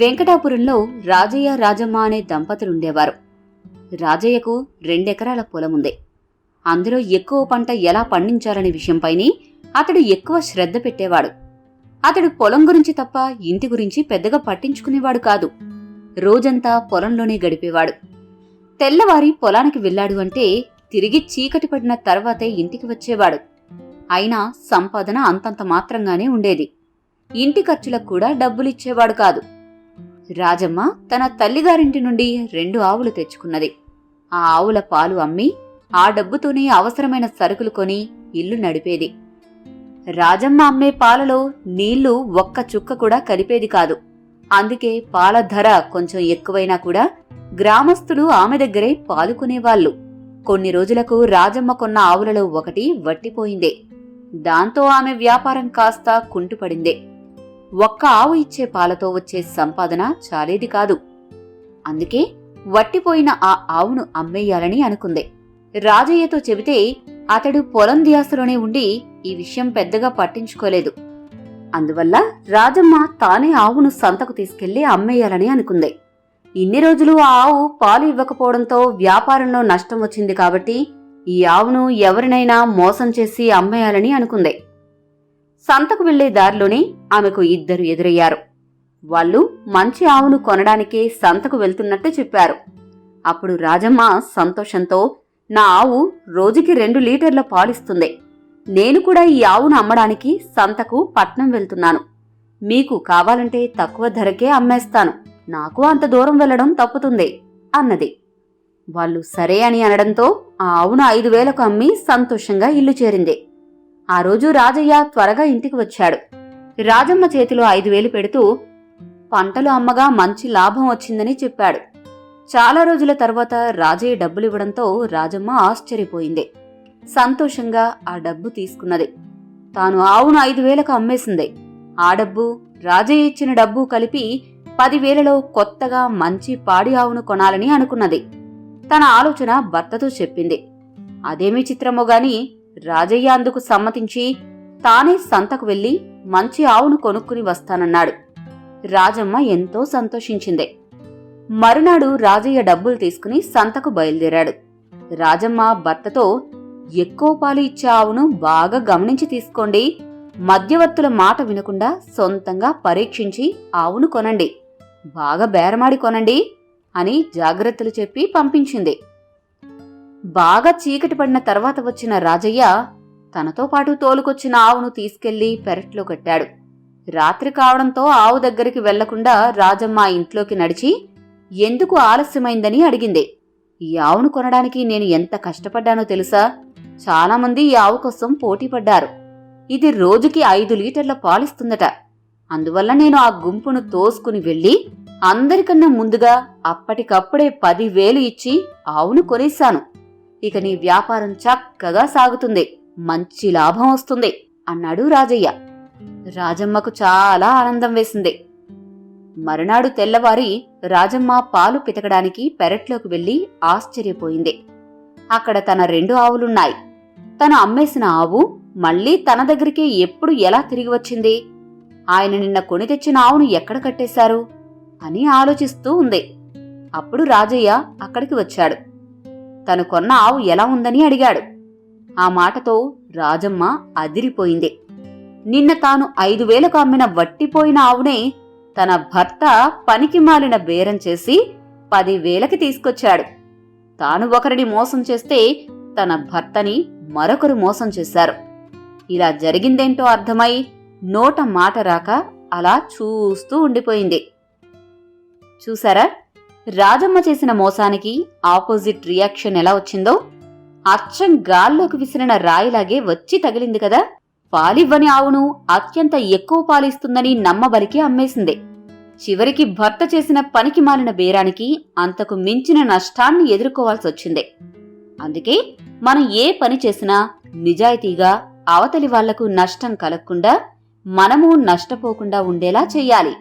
వెంకటాపురంలో రాజయ్య రాజమ్మ అనే దంపతులుండేవారు. రాజయ్యకు రెండెకరాల పొలముంది. అందులో ఎక్కువ పంట ఎలా పండించాలనే విషయంపైనే అతడు ఎక్కువ శ్రద్ధ పెట్టేవాడు. అతడు పొలం గురించి తప్ప ఇంటి గురించి పెద్దగా పట్టించుకునేవాడు కాదు. రోజంతా పొలంలోనే గడిపేవాడు. తెల్లవారి పొలానికి వెళ్ళాడు అంటే తిరిగి చీకటి పడిన తర్వాతే ఇంటికి వచ్చేవాడు. అయినా సంపాదన అంతంత మాత్రంగానే ఉండేది. ఇంటి ఖర్చులకు కూడా డబ్బులిచ్చేవాడు కాదు. రాజమ్మ తన తల్లిగారింటి నుండి రెండు ఆవులు తెచ్చుకున్నది. ఆ ఆవుల పాలు అమ్మి ఆ డబ్బుతోనే అవసరమైన సరుకులు కొని ఇల్లు నడిపేది. రాజమ్మ అమ్మే పాలలో నీళ్ళు ఒక్క చుక్క కూడా కలిపేది కాదు. అందుకే పాల ధర కొంచెం ఎక్కువైనా కూడా గ్రామస్తులు ఆమె దగ్గరే పాలు కొనేవాళ్ళు కొన్ని రోజులకు రాజమ్మ కొన్న ఆవులలో ఒకటి వట్టిపోయిందే. దాంతో ఆమె వ్యాపారం కాస్త కుంటుపడిందే. ఒక్క ఆవు ఇచ్చే పాలతో వచ్చే సంపాదన చాలేది కాదు. అందుకే వట్టిపోయిన ఆ ఆవును అమ్మేయాలని అనుకుంది. రాజయ్యతో చెబితే అతడు పొలం దియాసలోనే ఉండి ఈ విషయం పెద్దగా పట్టించుకోలేదు. అందువల్ల రాజమ్మ తానే ఆవును సంతకు తీసుకెళ్ళి అమ్మేయాలని అనుకుంది. ఇన్ని రోజులు ఆ ఆవు పాలు ఇవ్వకపోవడంతో వ్యాపారంలో నష్టం వచ్చింది కాబట్టి ఈ ఆవును ఎవరినైనా మోసం చేసి అమ్మేయాలని అనుకుంది. సంతకు వెళ్ళే దారిలోనే ఆమెకు ఇద్దరు ఎదురయ్యారు. వాళ్ళు మంచి ఆవును కొనడానికే సంతకు వెళ్తున్నట్టు చెప్పారు. అప్పుడు రాజమ్మ సంతోషంతో నా ఆవు రోజుకి రెండు లీటర్ల పాలిస్తుంది. నేను కూడా ఈ ఆవును అమ్మడానికి సంతకు పట్నం వెళ్తున్నాను. మీకు కావాలంటే తక్కువ ధరకే అమ్మేస్తాను. నాకు అంత దూరం వెళ్ళడం తప్పుతుంది అన్నది. వాళ్ళు సరే అని అనడంతో ఆ ఆవును ఐదు వేలకు అమ్మి సంతోషంగా ఇల్లు చేరింది. ఆ రోజు రాజయ్య త్వరగా ఇంటికి వచ్చాడు. రాజమ్మ చేతిలో ఐదు వేలు పెడుతూ పంటలు అమ్మగా మంచి లాభం వచ్చిందని చెప్పాడు. చాలా రోజుల తర్వాత రాజయ్య డబ్బులివ్వడంతో రాజమ్మ ఆశ్చర్యపోయింది. సంతోషంగా ఆ డబ్బు తీసుకున్నది. తాను ఆవును ఐదు వేలకు అమ్మేసింది. ఆ డబ్బు రాజయ్య ఇచ్చిన డబ్బు కలిపి పదివేలలో కొత్తగా మంచి పాడి ఆవును కొనాలని అనుకున్నది. తన ఆలోచన భర్తతో చెప్పింది. అదేమీ చిత్రమో గాని రాజయ్య అందుకు సమ్మతించి తానే సంతకు వెళ్ళి మంచి ఆవును కొనుక్కుని వస్తానన్నాడు. రాజమ్మ ఎంతో సంతోషించింది. మరునాడు రాజయ్య డబ్బులు తీసుకుని సంతకు బయలుదేరాడు. రాజమ్మ భర్తతో ఎక్కువ పాలు ఇచ్చే ఆవును బాగా గమనించి తీసుకోండి. మధ్యవర్తుల మాట వినకుండా సొంతంగా పరీక్షించి ఆవును కొనండి. బాగా బేరమాడి కొనండి అని జాగ్రత్తలు చెప్పి పంపించింది. బాగా చీకటి పడిన తర్వాత వచ్చిన రాజయ్య తనతో పాటు తోలుకొచ్చిన ఆవును తీసుకెళ్ళి పెరట్లో కట్టాడు. రాత్రి కావడంతో ఆవు దగ్గరికి వెళ్ళకుండా రాజమ్మ ఇంట్లోకి నడిచి ఎందుకు ఆలస్యమైందని అడిగింది. ఈ ఆవును కొనడానికి నేను ఎంత కష్టపడ్డానో తెలుసా? చాలామంది ఈ ఆవు కోసం పోటీ పడ్డారు. ఇది రోజుకి ఐదు లీటర్ల పాలిస్తుందట. అందువల్ల నేను ఆ గుంపును తోసుకుని వెళ్ళి అందరికన్నా ముందుగా అప్పటికప్పుడే పదివేలు ఇచ్చి ఆవును కొనేశాను. ఇక నీ వ్యాపారం చక్కగా సాగుతుంది. మంచి లాభం వస్తుంది అన్నాడు రాజయ్య. రాజమ్మకు చాలా ఆనందం వేసింది. మరునాడు తెల్లవారి రాజమ్మ పాలు పితకడానికి పెరట్లోకి వెళ్ళి ఆశ్చర్యపోయింది. అక్కడ తన రెండు ఆవులున్నాయి. తను అమ్మేసిన ఆవు మళ్ళీ తన దగ్గరికి ఎప్పుడు ఎలా తిరిగి వచ్చింది? ఆయన నిన్న కొని తెచ్చిన ఆవును ఎక్కడ కట్టేశారు? అని ఆలోచిస్తూ ఉంది. అప్పుడు రాజయ్య అక్కడికి వచ్చాడు. తను కొన్న ఆవు ఎలా ఉందని అడిగాడు. ఆ మాటతో రాజమ్మ అదిరిపోయింది. నిన్న తాను ఐదు వేలకు అమ్మిన వట్టిపోయిన ఆవునే తన భర్త పనికి మాలిన బేరం చేసి పదివేలకి తీసుకొచ్చాడు. తాను ఒకరిని మోసం చేస్తే తన భర్తని మరొకరు మోసం చేశారు. ఇలా జరిగిందేంటో అర్థమై నోట మాట రాక అలా చూస్తూ ఉండిపోయింది. చూసారా? రాజమ్మ చేసిన మోసానికి ఆపోజిట్ రియాక్షన్ ఎలా వచ్చిందో? అచ్చం గాల్లోకి విసిరిన రాయిలాగే వచ్చి తగిలింది కదా? పాలివ్వని ఆవును అత్యంత ఎక్కువ పాలిస్తుందని నమ్మబలికి అమ్మేసింది. చివరికి భర్త చేసిన పనికి మాలిన బేరానికి అంతకు మించిన నష్టాన్ని ఎదుర్కోవాల్సి వచ్చింది. అందుకే మనం ఏ పని చేసినా నిజాయితీగా అవతలి వాళ్ళకు నష్టం కలగకుండా మనము నష్టపోకుండా ఉండేలా చెయ్యాలి